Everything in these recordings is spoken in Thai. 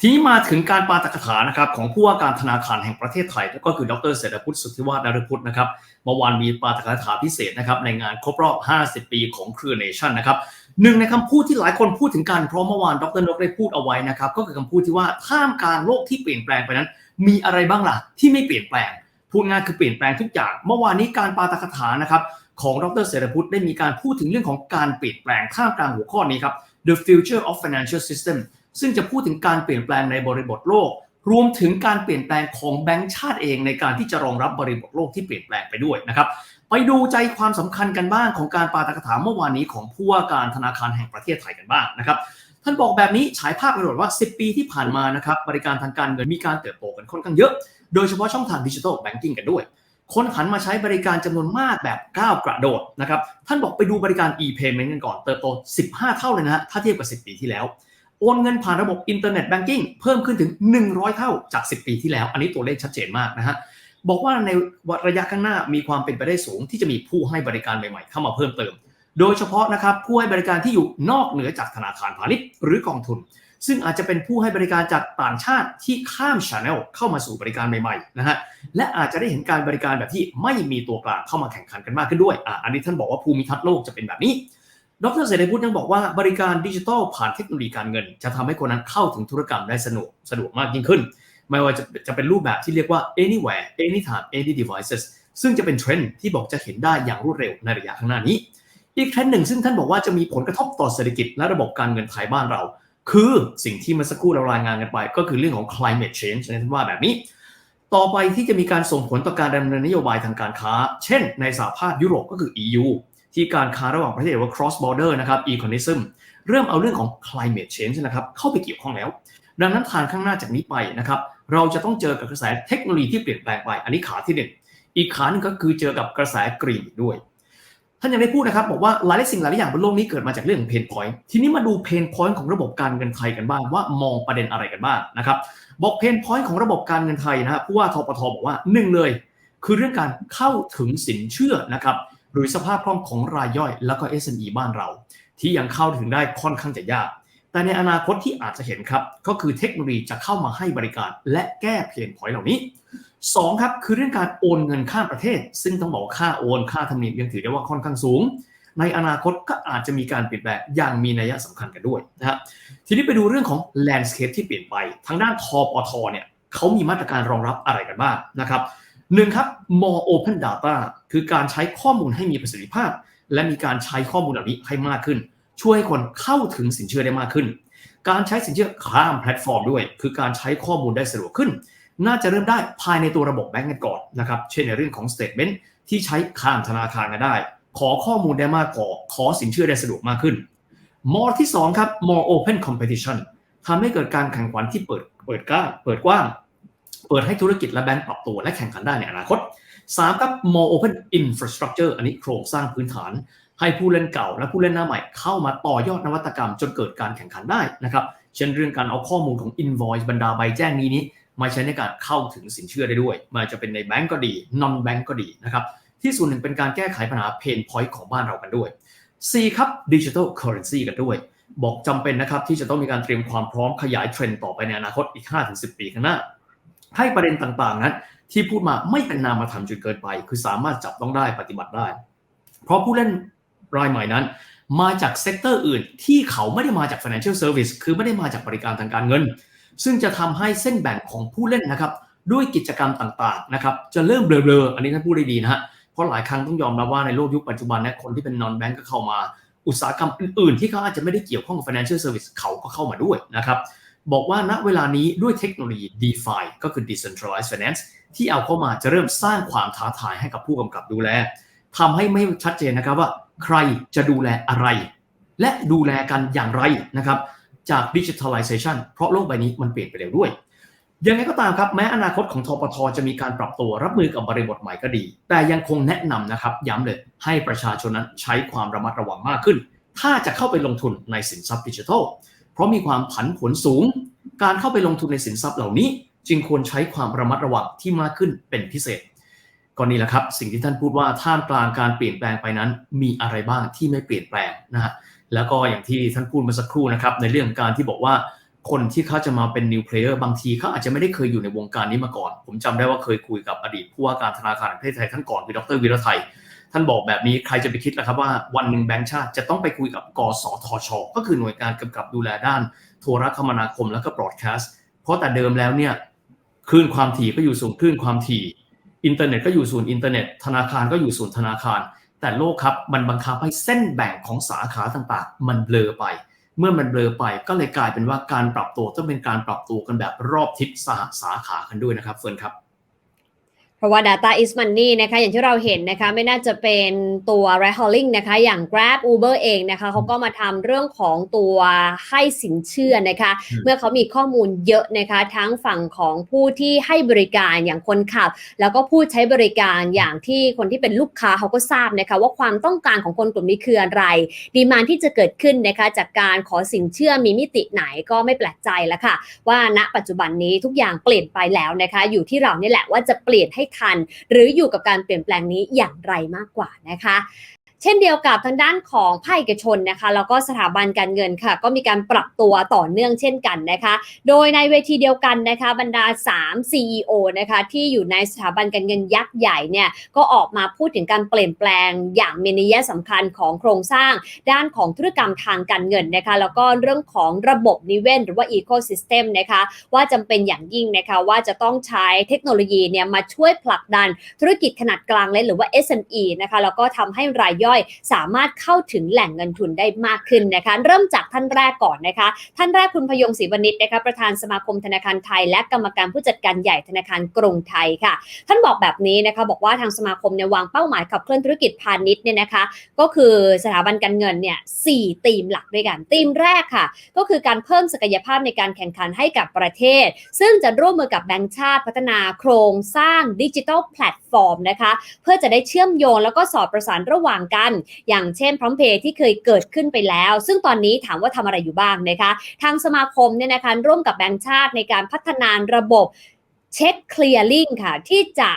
ทีนี้มาถึงการปาตกถานะครับของผู้ว่าการธนาคารแห่งประเทศไทย ก็คือดรเศรษฐพุทธสุทธิวาฒนรพุทธนะครับเมื่อวานมีปาตกถาพิเศษนะครับในงานครบรอบ 50 ปีของเครือเนชั่นนะครับหนึ่งในคำพูดที่หลายคนพูดถึงกันเพราะเมื่อวานดรนกได้พูดเอาไว้นะครับก็คือคำพูดที่ว่าท่ามกลางโลกที่เปลี่ยนแปลงไปนั้น มีอะไรบ้างล่ะที่ไม่เปลี่ยนแปลงพูดง่ายคือเปลี่ยนแปลงทุกอย่าง เมื่อวานนี้การปาตกถานะครับของดรเศรษฐพุทธได้มีการพูดถึงเรื่องของการเปลี่ยนแปลงท่ามกลางหัวข้อนี้ครับ The Future of Financial System ซึ่งจะพูดถึงการเปลี่ยนแปลงในบริบทโลก รวมถึงการเปลี่ยนแปลงของแบงก์ชาติเองในการที่จะรองรับบริบทโลกที่เปลี่ยนแปลงไปด้วยนะครับไปดูใจความสำคัญกันบ้างของการปาตกถาเมื่อวานนี้ของผู้ว่าการธนาคารแห่งประเทศไทยกันบ้างนะครับท่านบอกแบบนี้ฉายภาพกระโดดว่า 10 ปีที่ผ่านมานะครับบริการทางการเงินมีการเติบโตกันค่อนข้างเยอะ โดยเฉพาะช่องทางดิจิทัลแบงกิ้งกันด้วย คนหันมาใช้บริการจำนวนมากแบบก้าวกระโดดนะครับท่านบอกไปดูบริการ e-payment กันก่อนเติบโต 15 เท่าเลยนะฮะถ้าเทียบกับ 10 ปีที่แล้ว โอนเงินผ่านระบบอินเทอร์เน็ตแบงกิ้งเพิ่มขึ้นถึง 100 เท่าจาก 10 ปีที่แล้ว อันนี้ตัวเลขชัดเจนมากนะฮะบอกว่าในระยะข้างหน้ามีความเป็นไปได้สูง ที่จะมีผู้ให้บริการใหม่ๆ เข้ามาเพิ่มเติม โดยเฉพาะนะครับผู้ให้บริการที่อยู่นอกเหนือจากธนาคารพาณิชย์หรือกองทุน ซึ่งอาจจะเป็นผู้ให้บริการจากต่างชาติที่ข้ามช n นลเข้ามาสู่บริการใหม่ๆนะฮะและอาจจะได้เห็นการบริการแบบที่ไม่มีตัวกลางเข้ามาแข่งขันกันมากขึ้นด้วยอะอันนี้ท่านบอกว่าภูมิทัศน์โลกจะเป็นแบบนี้ ดรเสรีพุทธยังบอกว่าบริการดิจิทัลผ่านเทคโนโลยีการเงิน จะทำให้คนนั้นเข้าถึงธุรกรรมได้สะดวกสะดวกมากยิ่งขึ้น ไม่ว่าจะจะเป็นรูปแบบที่เรียกว่า anywhere anytime any devices ซึ่งจะเป็นเทรนด์ที่บอกจะเห็นได้อย่างรวดเร็วในระยะข้างหน้านี้ อีกเทรนด์หนึ่งซึ่งท่านบอกว่าจะมีผลกระทบต่อเศรษฐกิจและระบบการเงินไทยบ้านเรา คือสิ่งที่เมื่อสักครู่เรารายงานกันไป ก็คือเรื่องของ climate change นะท่านว่าแบบนี้ ต่อไปที่จะมีการส่งผลต่อการดำเนินนโยบายทางการค้า เช่น ในสหภาพยุโรปก็คือ EU ที่การค้าระหว่างประเทศว่า cross border นะครับ economism เริ่มเอาเรื่องของ climate change นะครับเข้าไปเกี่ยวข้องแล้ว ดังนั้นทางข้างหน้าจากนี้ไปนะครับเราจะต้องเจอกับกระแสเทคโนโลยีที่เปลี่ยนแปลงไป อันนี้ขาที่หนึ่งอีกขาหนึงก็คือเจอกับกระแสกรีนด้วย ท่านยังได้พูดนะครับบอกว่าหลายสิ่งหลายอย่างบนโลกนี้เกิดมาจากเรื่องของเพนพอยต์ทีนี้มาดูเพนพอยต์ของระบบการเงินไทยกันบ้างว่ามองประเด็นอะไรกันบ้างนะครับบอกเพนพอยต์ของระบบการเงินไทยนะฮะผู้ว่าทปทบอกว่าหนึ่งเลย คือเรื่องการเข้าถึงสินเชื่อนะครับ หรือสภาพคล่องของรายย่อยแล้วก็ SME บ้านเรา ที่ยังเข้าถึงได้ค่อนข้างจะยาก แต่ในอนาคตที่อาจจะเห็นครับ ก็คือเทคโนโลยีจะเข้ามาให้บริการ และแก้เพนพอยต์เหล่านี้ 2 ครับคือเรื่องการโอนเงินข้ามประเทศ ซึ่งต้องบอกค่าโอนค่าธรรมเนียมยังถือได้ว่าค่อนข้างสูง ในอนาคตก็อาจจะมีการเปลี่ยนแปลงอย่างมีนัยสำคัญกันด้วยนะครับทีนี้ไปดูเรื่องของ landscape ที่เปลี่ยนไปทางด้านทปทเนี่ยเขามีมาตรการรองรับอะไรกันบ้างนะครับ หนึ่งครับ more open data คือการใช้ข้อมูลให้มีประสิทธิภาพ และมีการใช้ข้อมูลเหล่านี้ให้มากขึ้น ช่วยให้คนเข้าถึงสินเชื่อได้มากขึ้น การใช้สินเชื่อข้ามแพลตฟอร์มด้วย คือการใช้ข้อมูลได้สะดวกขึ้น น่าจะเริ่มได้ภายในตัวระบบแบงก์กันก่อนนะครับเช่นในเรื่องของ statement ที่ใช้ข้ามธนาคารกันได้ ขอข้อมูลได้มากพอขอสินเชื่อได้สะดวกมากขึ้นมอที่2ครับ more open competition ทำให้เกิดการแข่งขันที่เปิดเปิดกล้าเปิดกว้าง เปิดให้ธุรกิจและแบงก์ปรับตัวและแข่งขันได้ในอนาคต 3 ครับ more open infrastructure อันนี้โครงสร้างพื้นฐาน ให้ผู้เล่นเก่าและผู้เล่นหน้าใหม่เข้ามาต่อยอดนวัตกรรมจนเกิดการแข่งขันได้นะครับ เช่นเรื่องการเอาข้อมูลของ invoice บรรดาใบแจ้งนี้นี้มาใช้ในการเข้าถึงสินเชื่อได้ด้วยมันจะเป็นในแบงก์ก็ดี non แบงก์ก็ดีนะครับ ที่ส่วนหนึ่งเป็นการแก้ไขปัญหาเพนพอยต์ของบ้านเรากันด้วย4ครับดิจิทัลเคอร์เรนซีกันด้วย บอกจำเป็นนะครับที่จะต้องมีการเตรียมความพร้อมขยายเทรนด์ต่อไปในอนาคตอีก 5-10 ปีข้างหน้า ให้ประเด็นต่างๆนั้น ที่พูดมาไม่เป็นนามธรรมจนเกินไป คือสามารถจับต้องได้ปฏิบัติได้ เพราะผู้เล่นรายใหม่นั้น มาจากเซกเตอร์อื่นที่เขาไม่ได้มาจาก financial service คือไม่ได้มาจากบริการทางการเงิน ซึ่งจะทำให้เส้นแบ่งของผู้เล่นนะครับ ด้วยกิจกรรมต่างๆนะครับจะเริ่มเบลอๆอันนี้ท่านพูดได้ดีนะฮะเพราะหลายครั้งต้องยอมรับว่าในโลกยุคปัจจุบันนี่ยคนที่เป็น non bank ก็เข้ามาอุตสาหกรรมอื่นๆ ที่เขาอาจจะไม่ได้เกี่ยวข้องกับ financial service เขาก็เข้ามาด้วยนะครับ บอกว่าณเวลานี้ด้วยเทคโนโลยี DeFi ก็คือ decentralized finance ที่เอาเข้ามาจะเริ่มสร้างความท้าทายให้กับผู้กำกับดูแลทำให้ไม่ชัดเจนนะครับว่า ใครจะดูแลอะไร และดูแลกันอย่างไรนะครับจาก digitalization เพราะโลกใบนี้มันเปลี่ยนไปเร็วด้วยยังไงก็ตามครับแม้อนาคตของทปทจะมีการปรับตัวรับมือกับบริบทใหม่ก็ดี แต่ยังคงแนะนำนะครับย้ำเลยให้ประชาชนนั้นใช้ความระมัดระวังมากขึ้น ถ้าจะเข้าไปลงทุนในสินทรัพย์ดิจิทัล เพราะมีความผันผวนสูง การเข้าไปลงทุนในสินทรัพย์เหล่านี้ จึงควรใช้ความระมัดระวังที่มากขึ้นเป็นพิเศษก็นี่แหละครับ สิ่งที่ท่านพูดว่าท่ามกลางการเปลี่ยนแปลงไปนั้น มีอะไรบ้างที่ไม่เปลี่ยนแปลงนะฮะแล้วก็อย่างที่ท่านพูดเมื่อสักครู่นะครับ ในเรื่องการที่บอกว่าคนที่เขาจะมาเป็น new player บางทีเขาอาจจะไม่ได้เคยอยู่ในวงการนี้มาก่อน ผมจำได้ว่าเคยคุยกับอดีตผู้ว่าการธนาคารแห่งประเทศไทยท่านก่อนคือดรวีรไทย ท่านบอกแบบนี้ใครจะไปคิดล่ะครับว่าวันหนึ่งแบงก์ชาติจะต้องไปคุยกับกสทช ก็คือหน่วยงานกำกับดูแลด้าน โทรคมนาคมและก็บรอดแคสต์เพราะแต่เดิมแล้วเนี่ยคลื่นความถี่ก็อยู่ศูนย์คลื่นความถี่ อินเทอร์เน็ตก็อยู่ศูนย์อินเทอร์เน็ต ธนาคารก็อยู่ศูนย์ธนาคาร แต่โลกครับมันบังคับให้เส้นแบ่งของสาขาต่างๆ มันเบลอไป เมื่อมันเบลอไปก็เลยกลายเป็นว่าการปรับตัวต้องเป็นการปรับตัวกันแบบรอบทิศสหสาขากันด้วยนะครับเฟิร์นครับ เพราะว่า Data is Money นะคะอย่างที่เราเห็นนะคะไม่น่าจะเป็นตัว r i d e hauling นะคะอย่าง Grab Uber เองนะคะเขาก็มาทำเรื่องของตัวให้สินเชื่อนะคะอืมเมื่อเขามีข้อมูลเยอะนะคะทั้งฝั่งของผู้ที่ให้บริการอย่างคนขับ แล้วก็ผู้ใช้บริการอย่างที่คนที่เป็นลูกค้าเขาก็ทราบนะคะว่าความต้องการของคนกลุ่มนี้คืออะไร ดีมานที่จะเกิดขึ้นนะคะจากการขอสินเชื่อมีมิติไหนก็ไม่แปลกใจแล้วค่ะว่าณปัจจุบันนี้ทุกอย่างเปลี่ยนไปแล้วนะคะอยู่ที่เรานี่แหละว่าจะเปลี่ยนให้ทัน หรืออยู่กับการเปลี่ยนแปลงนี้อย่างไรมากกว่านะคะ เช่นเดียวกับทางด้านของภาคเอกชนนะคะแล้วก็สถาบันการเงินค่ะ ก็มีการปรับตัวต่อเนื่องเช่นกันนะคะ โดยในเวทีเดียวกันนะคะบรรดา 3 CEO นะคะที่อยู่ในสถาบันการเงินยักษ์ใหญ่เนี่ยก็ออกมาพูดถึงการเปลี่ยนแปลงอย่างมีนัยสำคัญของโครงสร้างด้านของธุรกรรมทางการเงินนะคะแล้วก็เรื่องของระบบนิเวศหรือว่า ecosystem นะคะว่าจำเป็นอย่างยิ่งนะคะว่าจะต้องใช้เทคโนโลยีเนี่ยมาช่วยผลักดันธุรกิจขนาดกลางเล็กหรือว่า SME นะคะแล้วก็ทำให้รายย่อยย่อย สามารถเข้าถึงแหล่งเงินทุนได้มากขึ้นนะคะ เริ่มจากท่านแรกก่อนนะคะ ท่านแรกคุณพยงศรีวณิชนะคะประธานสมาคมธนาคารไทย และกรรมการผู้จัดการใหญ่ธนาคารกรุงไทยค่ะ ท่านบอกแบบนี้นะคะบอกว่าทางสมาคมเนี่ยวางเป้าหมายขับเคลื่อนธุรกิจพาณิชย์เนี่ยนะคะ ก็คือสถาบันการเงินเนี่ยสี่ธีมหลักด้วยกันธีมแรกค่ะ ก็คือการเพิ่มศักยภาพในการแข่งขันให้กับประเทศ ซึ่งจะร่วมมือกับแบงก์ชาติพัฒนาโครงสร้างดิจิทัลแพลตฟอร์มนะคะ เพื่อจะได้เชื่อมโยงแล้วก็สอดประสานระหว่างกันอย่างเช่นพร้อมเพย์ที่เคยเกิดขึ้นไปแล้ว ซึ่งตอนนี้ถามว่าทำอะไรอยู่บ้างนะคะทางสมาคมเนี่ยนะคะร่วมกับแบงก์ชาติในการพัฒนาระบบเช็คเคลียร์ลิงค่ะที่จะ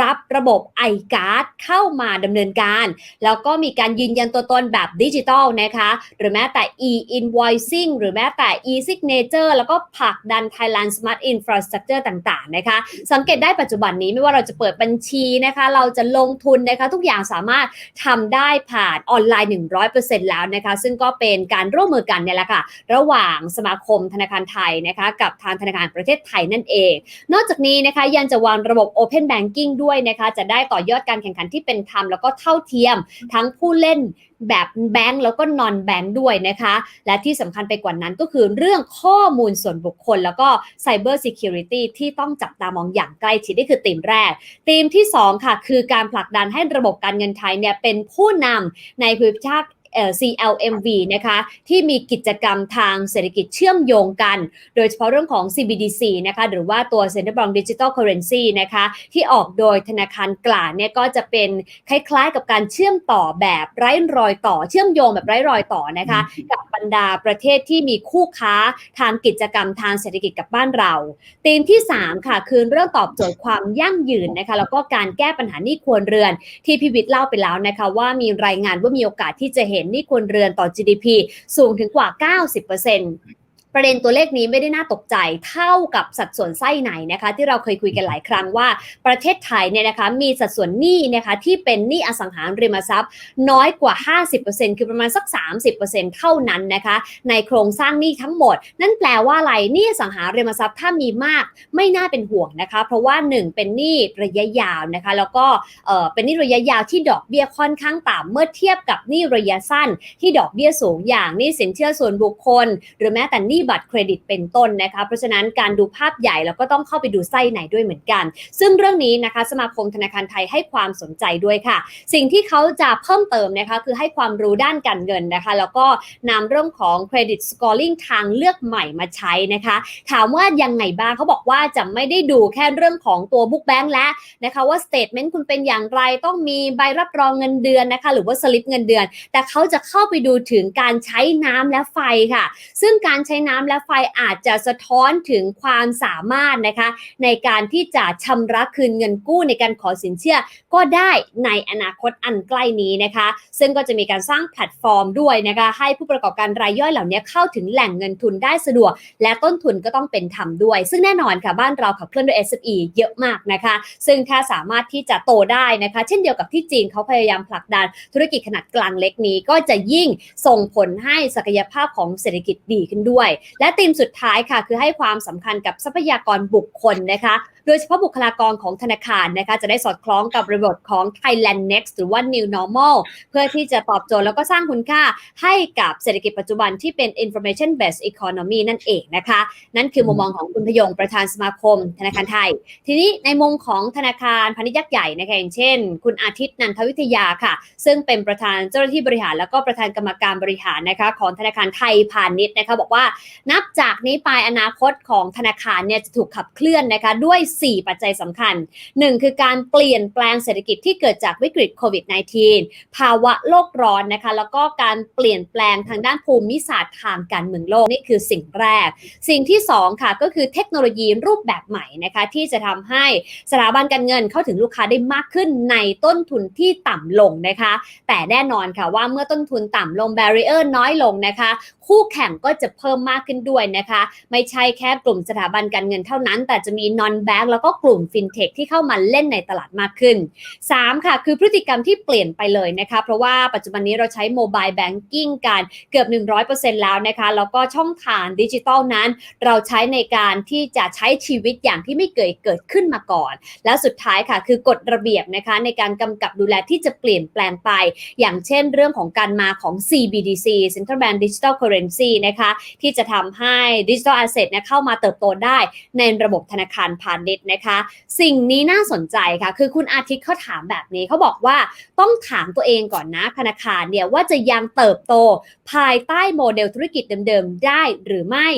รับระบบ iCard เข้ามาดำเนินการ แล้วก็มีการยืนยันตัวตนแบบดิจิทัลนะคะ หรือแม้แต่ e-invoicing หรือแม้แต่ e-signature แล้วก็ผลักดัน Thailand Smart Infrastructure ต่างๆนะคะ สังเกตได้ปัจจุบันนี้ไม่ว่าเราจะเปิดบัญชีนะคะ เราจะลงทุนนะคะทุกอย่างสามารถทำได้ผ่านออนไลน์ 100%แล้วนะคะ ซึ่งก็เป็นการร่วมมือกันเนี่ยแหละค่ะ ระหว่างสมาคมธนาคารไทยนะคะ กับทางธนาคารประเทศไทยนั่นเอง นอกจากนี้นะคะยังจะวางระบบ Open Banking ด้วยนะคะจะได้ต่อยอดการแข่งขันที่เป็นธรรมแล้วก็เท่าเทียม ทั้งผู้เล่นแบบแบงก์แล้วก็นอนแบงก์ด้วยนะคะ และที่สำคัญไปกว่านั้นก็คือเรื่องข้อมูลส่วนบุคคล แล้วก็ Cyber Security ที่ต้องจับตามองอย่างใกล้ชิดนี่คือธีมแรกธีมที่ 2 ค่ะ คือการผลักดันให้ระบบการเงินไทยเนี่ยเป็นผู้นำในภูมิภาคเอ่อ CLMV นะคะที่มีกิจกรรมทางเศรษฐกิจเชื่อมโยงกัน โดยเฉพาะเรื่องของ CBDC นะคะหรือว่าตัว Central Bank Digital Currency นะคะที่ออกโดยธนาคารกลางเนี่ยก็จะเป็นคล้ายๆ กับการเชื่อมต่อแบบไร้รอยต่อ เชื่อมโยงแบบไร้รอยต่อนะคะกับบรรดาประเทศที่มีคู่ค้าทางกิจกรรมทางเศรษฐกิจกับบ้านเราธีมที่ 3 ค่ะคือเรื่องตอบโจทย์ความยั่งยืนนะคะแล้วก็การแก้ปัญหาหนี้ครัวเรือนที่พิวิทย์เล่าไปแล้วนะคะว่ามีรายงานว่ามีโอกาสที่จะเห็นหนี้ครัวเรือนต่อ GDP สูงถึงกว่า 90% ประเด็นตัวเลขนี้ไม่ได้น่าตกใจเท่ากับสัดส่วนไส้ไหนนะคะ ที่เราเคยคุยกันหลายครั้งว่า ประเทศไทยเนี่ยนะคะมีสัดส่วนหนี้นะคะที่เป็นหนี้อสังหาริมทรัพย์ น้อยกว่า 50%คือประมาณสัก 30%เท่านั้นนะคะ ในโครงสร้างหนี้ทั้งหมด นั่นแปลว่าอะไรหนี้อสังหาริมทรัพย์ถ้ามีมากไม่น่าเป็นห่วงนะคะ เพราะว่า 1 เป็นหนี้ระยะยาวนะคะ แล้วก็เอ่อเป็นหนี้ระยะยาวที่ดอกเบี้ยค่อนข้างต่ำเมื่อเทียบกับหนี้ระยะสั้น ที่ดอกเบี้ยสูงอย่างหนี้สินเชื่อส่วนบุคคล หรือแม้แต่หนี้บัตรเครดิตเป็นต้นนะคะ เพราะฉะนั้นการดูภาพใหญ่แล้วก็ต้องเข้าไปดูไส้ไหนด้วยเหมือนกัน ซึ่งเรื่องนี้นะคะสมาคมธนาคารไทยให้ความสนใจด้วยค่ะ สิ่งที่เขาจะเพิ่มเติมนะคะคือให้ความรู้ด้านการเงินนะคะ แล้วก็นำเรื่องของเครดิตสกอร์ลิงทางเลือกใหม่มาใช้นะคะ ถามว่ายังไงบ้างเขาบอกว่าจะไม่ได้ดูแค่เรื่องของตัวบุ๊กแบงค์และนะคะว่าสเตทเมนต์คุณเป็นอย่างไรต้องมีใบรับรองเงินเดือนนะคะ หรือว่าสลิปเงินเดือน แต่เขาจะเข้าไปดูถึงการใช้น้ำและไฟค่ะ ซึ่งการใช้น้ำและไฟอาจจะสะท้อนถึงความสามารถนะคะ ในการที่จะชำระคืนเงินกู้ในการขอสินเชื่อก็ได้ในอนาคตอันใกล้นี้นะคะ ซึ่งก็จะมีการสร้างแพลตฟอร์มด้วยนะคะ ให้ผู้ประกอบการรายย่อยเหล่านี้เข้าถึงแหล่งเงินทุนได้สะดวก และต้นทุนก็ต้องเป็นธรรมด้วย ซึ่งแน่นอนค่ะบ้านเราขับเคลื่อนด้วย SME เยอะมากนะคะ ซึ่งถ้าสามารถที่จะโตได้นะคะ เช่นเดียวกับที่จีนเขาพยายามผลักดันธุรกิจขนาดกลางเล็กนี้ก็จะยิ่งส่งผลให้ศักยภาพของเศรษฐกิจดีขึ้นด้วยและธีมสุดท้ายค่ะ คือให้ความสำคัญกับทรัพยากรบุคคลนะคะ โดยเฉพาะบุคลากรของธนาคารนะคะจะได้สอดคล้องกับบริบทของ Thailand Next หรือว่า New Normal เพื่อที่จะตอบโจทย์แล้วก็สร้างคุณค่าให้กับเศรษฐกิจปัจจุบันที่เป็น information based economy นั่นเองนะคะ นั่นคือมุมมองของคุณพยงประธานสมาคมธนาคารไทย ทีนี้ในมุมของธนาคารพาณิชย์ยักษ์ใหญ่นะคะอย่างเช่น คุณอาทิตย์นันทวิทยาค่ะ ซึ่งเป็นประธานเจ้าหน้าที่บริหาร แล้วก็ประธานกรรมการบริหารนะคะของธนาคารไทยพาณิชย์นะคะบอกว่านับจากนี้ไปอนาคตของธนาคารเนี่ยจะถูกขับเคลื่อนนะคะด้วย4 ปัจจัยสำคัญ 1 คือการเปลี่ยนแปลงเศรษฐกิจที่เกิดจากวิกฤตโควิด -19 ภาวะโลกร้อนนะคะ แล้วก็การเปลี่ยนแปลงทางด้านภูมิศาสตร์ทางการเมืองโลก นี่คือสิ่งแรก สิ่งที่ 2 ค่ะก็คือเทคโนโลยีรูปแบบใหม่นะคะที่จะทำให้สถาบันการเงินเข้าถึงลูกค้าได้มากขึ้นในต้นทุนที่ต่ำลงนะคะ แต่แน่นอนค่ะว่าเมื่อต้นทุนต่ำลง barrier น้อยลงนะคะ คู่แข่งก็จะเพิ่มมากขึ้นด้วยนะคะ ไม่ใช่แค่กลุ่มสถาบันการเงินเท่านั้น แต่จะมี non bank แล้วก็กลุ่ม fintech ที่เข้ามาเล่นในตลาดมากขึ้น 3 ค่ะ คือพฤติกรรมที่เปลี่ยนไปเลยนะคะ เพราะว่าปัจจุบันนี้เราใช้ mobile banking กันเกือบ 100%แล้วนะคะ แล้วก็ช่องทางดิจิทัลนั้น เราใช้ในการที่จะใช้ชีวิตอย่างที่ไม่เคยเกิดขึ้นมาก่อน แล้วสุดท้ายค่ะคือกฎระเบียบนะคะในการกำกับดูแลที่จะเปลี่ยนแปลงไป อย่างเช่นเรื่องของการมาของ CBDC Central Bank Digital Currency นะคะที่จะทำให้ Digital Asset เนี่ยเข้ามาเติบโตได้ในระบบธนาคารพาณิชย์นะคะ สิ่งนี้น่าสนใจค่ะ คือคุณอาทิตย์เขาถามแบบนี้เขาบอกว่าต้องถามตัวเองก่อนนะธนาคารเนี่ยว่าจะยังเติบโตภายใต้โมเดลธุรกิจเดิมๆ ได้หรือไม่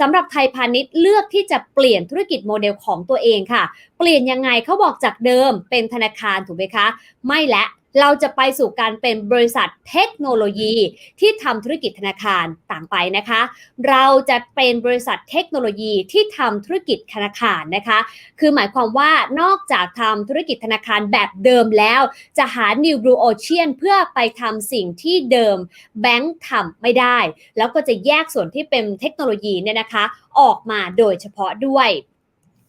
สำหรับไทยพาณิชย์เลือกที่จะเปลี่ยนธุรกิจโมเดลของตัวเองค่ะ เปลี่ยนยังไงเขาบอกจากเดิมเป็นธนาคารถูกไหมคะ ไม่และ เราจะไปสู่การเป็นบริษัทเทคโนโลยีที่ทำธุรกิจธนาคารต่างไปนะคะ เราจะเป็นบริษัทเทคโนโลยีที่ทำธุรกิจธนาคารนะคะ คือหมายความว่านอกจากทำธุรกิจธนาคารแบบเดิมแล้ว จะหา New Blue Ocean เพื่อไปทำสิ่งที่เดิมแบงค์ทำไม่ได้ แล้วก็จะแยกส่วนที่เป็นเทคโนโลยีเนี่ยนะคะ ออกมาโดยเฉพาะด้วย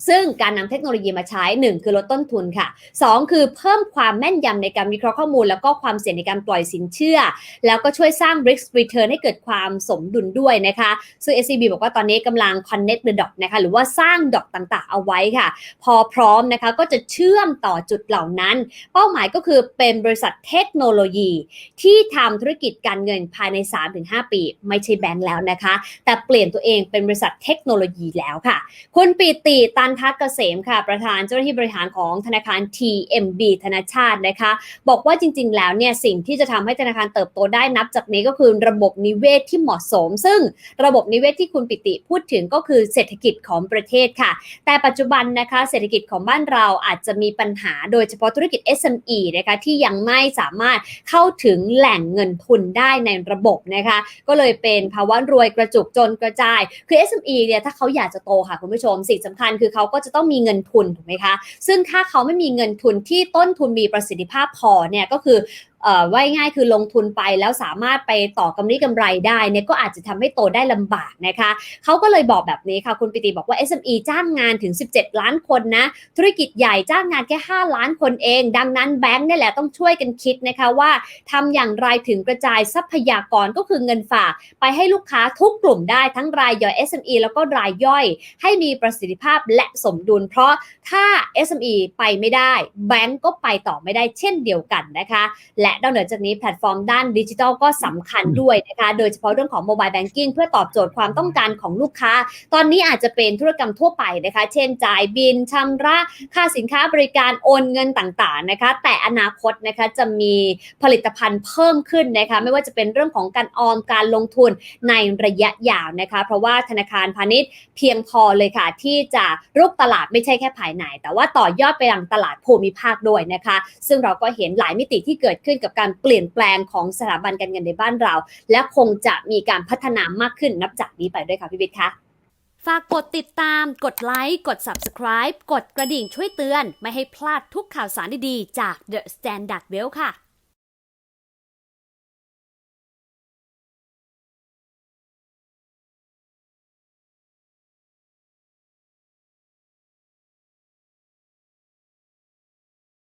ซึ่งการนำเทคโนโลยีมาใช้ 1 คือลดต้นทุนค่ะ 2 คือเพิ่มความแม่นยำในการวิเคราะห์ข้อมูล แล้วก็ความเสี่ยงในการปล่อยสินเชื่อ แล้วก็ช่วยสร้าง risk return ให้เกิดความสมดุลด้วยนะคะ ซึ่ง SCB บอกว่าตอนนี้กำลัง connect the dot นะคะหรือว่าสร้างดอกต่างๆ เอาไว้ค่ะ พอพร้อมนะคะก็จะเชื่อมต่อจุดเหล่านั้น เป้าหมายก็คือเป็นบริษัทเทคโนโลยี ที่ทำธุรกิจการเงินภายใน 3-5 ปี ไม่ใช่แบงก์แล้วนะคะ แต่เปลี่ยนตัวเองเป็นบริษัทเทคโนโลยีแล้วค่ะคุณปีติตันทักเกษมค่ะ ประธานเจ้าหน้าที่บริหารของธนาคาร TMB ธนาชาตินะคะ บอกว่าจริง ๆ แล้วเนี่ยสิ่งที่จะทำให้ธนาคารเติบโตได้นับจากนี้ก็คือระบบนิเวศที่เหมาะสม ซึ่งระบบนิเวศที่คุณปิติพูดถึงก็คือเศรษฐกิจของประเทศค่ะ แต่ปัจจุบันนะคะเศรษฐกิจของบ้านเราอาจจะมีปัญหาโดยเฉพาะธุรกิจ SME นะคะที่ยังไม่สามารถเข้าถึงแหล่งเงินทุนได้ในระบบนะคะ ก็เลยเป็นภาวะรวยกระจุกจนกระจาย คือ SME เนี่ยถ้าเขาอยากจะโตค่ะคุณผู้ชมสิ่งสำคัญคือเขาก็จะต้องมีเงินทุนถูกไหมคะ ซึ่งถ้าเขาไม่มีเงินทุนที่ต้นทุนมีประสิทธิภาพพอเนี่ยก็คือ ว่าง่ายคือลงทุนไปแล้วสามารถไปต่อกำไรกำไรได้เนี่ยก็อาจจะทำให้โตได้ลำบากนะคะเขาก็เลยบอกแบบนี้ค่ะคุณปิติบอกว่า SME จ้างงานถึง 17 ล้านคนนะธุรกิจใหญ่จ้างงานแค่ 5 ล้านคนเอง ดังนั้นแบงค์นี่แหละต้องช่วยกันคิดนะคะว่าทำอย่างไรถึงกระจายทรัพยากรก็คือเงินฝาก ไปให้ลูกค้าทุกกลุ่มได้ทั้งรายย่อย SME แล้วก็รายย่อย ให้มีประสิทธิภาพและสมดุล เพราะถ้า SME ไปไม่ได้ แบงก์ก็ไปต่อไม่ได้เช่นเดียวกันนะคะ และนอกเหนือจากนี้แพลตฟอร์มด้านดิจิทัลก็สำคัญด้วยนะคะโดยเฉพาะเรื่องของโมบายแบงกิ้งเพื่อตอบโจทย์ความต้องการของลูกค้า ตอนนี้อาจจะเป็นธุรกรรมทั่วไปนะคะ เช่นจ่ายบินชำระค่าสินค้าบริการโอนเงินต่างๆนะคะ แต่อนาคตนะคะจะมีผลิตภัณฑ์เพิ่มขึ้นนะคะไม่ว่าจะเป็นเรื่องของการออมการลงทุนในระยะยาวนะคะ เพราะว่าธนาคารพาณิชย์เพียงพอเลยค่ะ ที่จะรุกตลาดไม่ใช่แค่ภายใน แต่ว่าต่อยอดไปยังตลาดภูมิภาคด้วยนะคะ ซึ่งเราก็เห็นหลายมิติที่เกิดขึ้นกับการเปลี่ยนแปลงของสถาบันการเงินในบ้านเรา และคงจะมีการพัฒนามากขึ้นนับจากนี้ไปด้วยค่ะพี่วิทย์คะฝากกดติดตาม กดไลค์ กด Subscribe กดกระดิ่งช่วยเตือน ไม่ให้พลาดทุกข่าวสารดีๆ จาก The Standard Well ค่ะ